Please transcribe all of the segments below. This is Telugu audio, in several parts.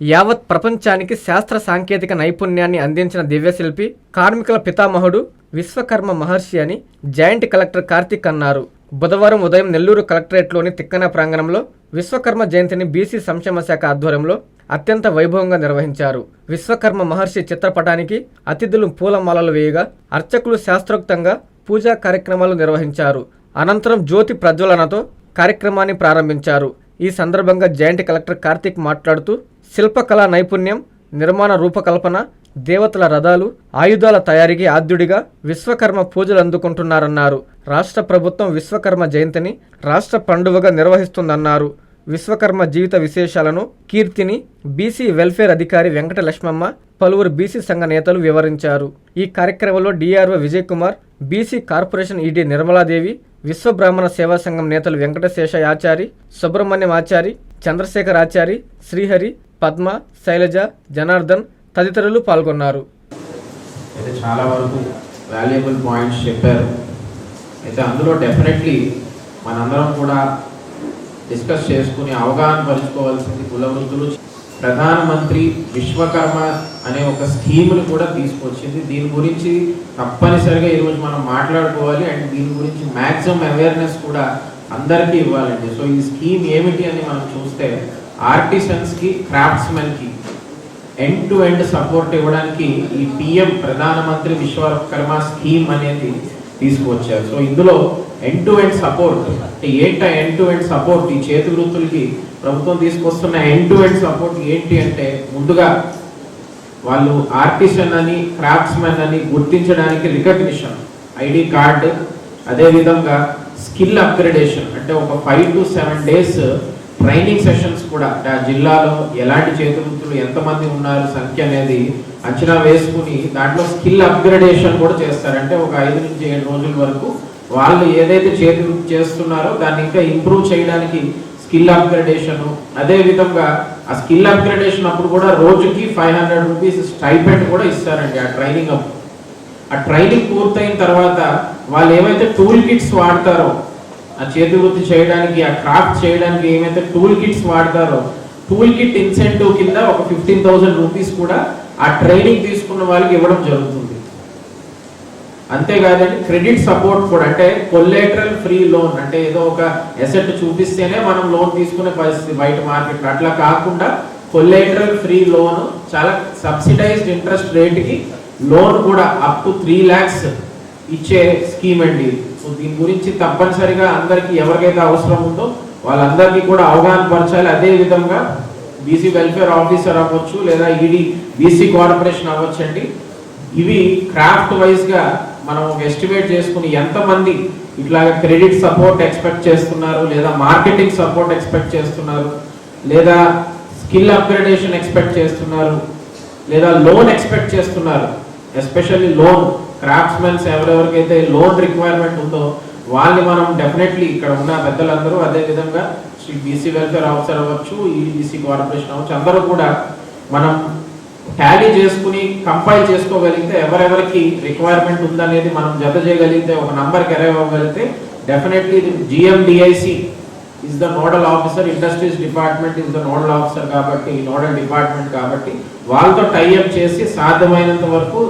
యావత్ ప్రపంచానికి శాస్త్ర సాంకేతిక నైపుణ్యాన్ని అందించిన దివ్యశిల్పి కార్మికుల పితామహుడు విశ్వకర్మ మహర్షి అని జాయింట్ కలెక్టర్ కార్తిక్ అన్నారు. బుధవారం ఉదయం నెల్లూరు కలెక్టరేట్లోని తిక్కన ప్రాంగణంలో విశ్వకర్మ జయంతిని బీసీ సంక్షేమ శాఖ ఆధ్వర్యంలో అత్యంత వైభవంగా నిర్వహించారు. విశ్వకర్మ మహర్షి చిత్రపటానికి అతిథులు పూలమాలలు వేయగా అర్చకులు శాస్త్రోక్తంగా పూజా కార్యక్రమాలు నిర్వహించారు. అనంతరం జ్యోతి ప్రజ్వలనతో కార్యక్రమాన్ని ప్రారంభించారు. ఈ సందర్భంగా జాయింట్ కలెక్టర్ కార్తిక్ మాట్లాడుతూ శిల్పకళా నైపుణ్యం నిర్మాణ రూపకల్పన దేవతల రథాలు ఆయుధాల తయారీకి ఆద్యుడిగా విశ్వకర్మ పూజలు అందుకుంటున్నారన్నారు. రాష్ట్ర ప్రభుత్వం విశ్వకర్మ జయంతిని రాష్ట్ర పండుగగా నిర్వహిస్తుందన్నారు. విశ్వకర్మ జీవిత విశేషాలను కీర్తిని బీసీ వెల్ఫేర్ అధికారి వెంకట లక్ష్మమ్మ పలువురు బీసీ సంఘ నేతలు వివరించారు. ఈ కార్యక్రమంలో DRO Vijay Kumar BC corporation ED Nirmaladevi Vishwa Brahmana Seva సంఘం నేతలు వెంకటశేష ఆచారి సుబ్రహ్మణ్యం ఆచారి చంద్రశేఖర్ ఆచారి శ్రీహరి పద్మ శైలజ జనార్దన్ తదితరులు పాల్గొన్నారు. అయితే చాలా వరకు వాల్యుబుల్ పాయింట్స్ చెప్పారు. అయితే అందులో డెఫినెట్లీ మనందరం కూడా డిస్కస్ చేసుకుని అవగాహన పరుచుకోవాల్సింది కుల వృత్తులు ప్రధానమంత్రి విశ్వకర్మ అనే ఒక స్కీమ్ని కూడా తీసుకొచ్చింది. దీని గురించి తప్పనిసరిగా ఈరోజు మనం మాట్లాడుకోవాలి. అండ్ దీని గురించి మ్యాక్సిమం అవేర్నెస్ కూడా అందరికీ ఇవ్వాలండి. సో ఈ స్కీమ్ ఏమిటి అని మనం చూస్తే ఆర్టిసన్స్కి క్రాఫ్ట్స్మెన్కి ఎండ్ టు ఎండ్ సపోర్ట్ ఇవ్వడానికి ఈ పిఎం ప్రధానమంత్రి విశ్వకర్మ స్కీమ్ అనేది తీసుకువచ్చారు సో ఇందులో ఎండ్ టు ఎండ్ సపోర్ట్ అంటే ఏంట ఎండ్ టు ఎండ్ సపోర్ట్ ఈ చేతి వృత్తులకి ప్రభుత్వం తీసుకొస్తున్న ఎండ్ టు ఎండ్ సపోర్ట్ ఏంటి అంటే ముందుగా వాళ్ళు ఆర్టిసన్ అని క్రాఫ్ట్స్మెన్ అని గుర్తించడానికి రికగ్నిషన్ ఐడి కార్డ్ అదేవిధంగా స్కిల్ అప్గ్రేడేషన్ అంటే ఒక five to seven days training sessions కూడా. ఆ జిల్లాలో ఎలాంటి చేతి వృత్తులు ఎంతమంది ఉన్నారు సంఖ్య అనేది అంచనా వేసుకుని దాంట్లో స్కిల్ అప్గ్రేడేషన్ కూడా చేస్తారంటే ఒక ఐదు నుంచి ఏడు రోజుల వరకు వాళ్ళు ఏదైతే చేతి వృత్తి చేస్తున్నారో దాన్ని ఇంకా ఇంప్రూవ్ చేయడానికి స్కిల్ అప్గ్రేడేషను అదే విధంగా ఆ స్కిల్ అప్గ్రేడేషన్ అప్పుడు కూడా రోజుకి ఫైవ్ హండ్రెడ్ రూపీస్ స్టైపెండ్ కూడా ఇస్తారండి ఆ ట్రైనింగ్ అప్పుడు. ఆ ట్రైనింగ్ పూర్తయిన తర్వాత వాళ్ళు ఏమైతే టూల్ కిట్స్ వాడతారో ఆ చేతి వృత్తి చేయడానికి ఆ క్రాఫ్ట్ చేయడానికి ఏమైతే టూల్ కిట్స్ వాడతారో టూల్ కిట్ ఇన్సెంటివ్ కింద ఒక ఫిఫ్టీన్ థౌసండ్ రూపీస్ కూడా ఆ ట్రైనింగ్ తీసుకున్న వాళ్ళకి ఇవ్వడం జరుగుతుంది. అంతేకాదండి క్రెడిట్ సపోర్ట్ కూడా అంటే కొల్లేటరల్ ఫ్రీ లోన్ అంటే ఏదో ఒక ఎసెట్ చూపిస్తేనే మనం లోన్ తీసుకునే పరిస్థితి బయట మార్కెట్లో. అట్లా కాకుండా కొల్లేటరల్ ఫ్రీ లోన్ చాలా సబ్సిడైజ్డ్ ఇంట్రెస్ట్ రేట్కి లోన్ కూడా అప్ టు త్రీ ల్యాక్స్ ఇచ్చే స్కీమ్ అండి. సో దీని గురించి తప్పనిసరిగా అందరికీ ఎవరికైతే అవసరం ఉందో వాళ్ళందరికీ కూడా అవగాహన పరచాలి. అదే విధంగా బీసీ వెల్ఫేర్ ఆఫీసర్ అవ్వచ్చు లేదా ఈడీ బీసీ కార్పొరేషన్ అవ్వచ్చండి. ఇవి క్రాఫ్ట్ వైజ్గా మనం ఎస్టిమేట్ చేసుకుని ఎంతమంది ఇట్లా క్రెడిట్ సపోర్ట్ ఎక్స్పెక్ట్ చేస్తున్నారు లేదా మార్కెటింగ్ సపోర్ట్ ఎక్స్పెక్ట్ చేస్తున్నారు లేదా స్కిల్ అప్గ్రేడేషన్ ఎక్స్పెక్ట్ చేస్తున్నారు లేదా లోన్ ఎక్స్పెక్ట్ చేస్తున్నారు ఎస్పెషల్లీ లోన్ క్రాఫ్ట్స్మెన్స్ ఎవరెవరికైతే లోన్ రిక్వైర్మెంట్ ఉందో వాళ్ళని మనం డెఫినెట్లీ ఇక్కడ ఉన్న పెద్దలందరూ అదే విధంగా శ్రీ బీసీ వెల్ఫేర్ ఆఫీసర్ అవ్వచ్చు ఈడీబీసీ కార్పొరేషన్ అవ్వచ్చు అందరూ కూడా మనం ట్యాలీ చేసుకుని కంపైల్ చేసుకోగలిగితే ఎవరెవరికి రిక్వైర్మెంట్ ఉందనేది మనం జత చేయగలిగితే ఒక నంబర్కి arrive అవ్వగలిగితే definitely GMDIC is the nodal officer industries department is the nodal officer కాబట్టి నోడల్ డిపార్ట్మెంట్ కాబట్టి వాళ్ళతో టైఅప్ చేసి సాధ్యమైనంత వరకు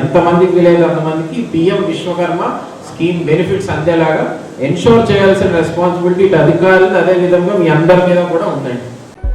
ఎంతమందికి వీలైతే అంతమందికి పిఎం విశ్వకర్మ స్కీమ్ బెనిఫిట్స్ అందేలాగా ఎన్షోర్ చేయాల్సిన రెస్పాన్సిబిలిటీ ఇటు అధికారులు అదే విధంగా మీ అందరి మీద కూడా ఉందండి.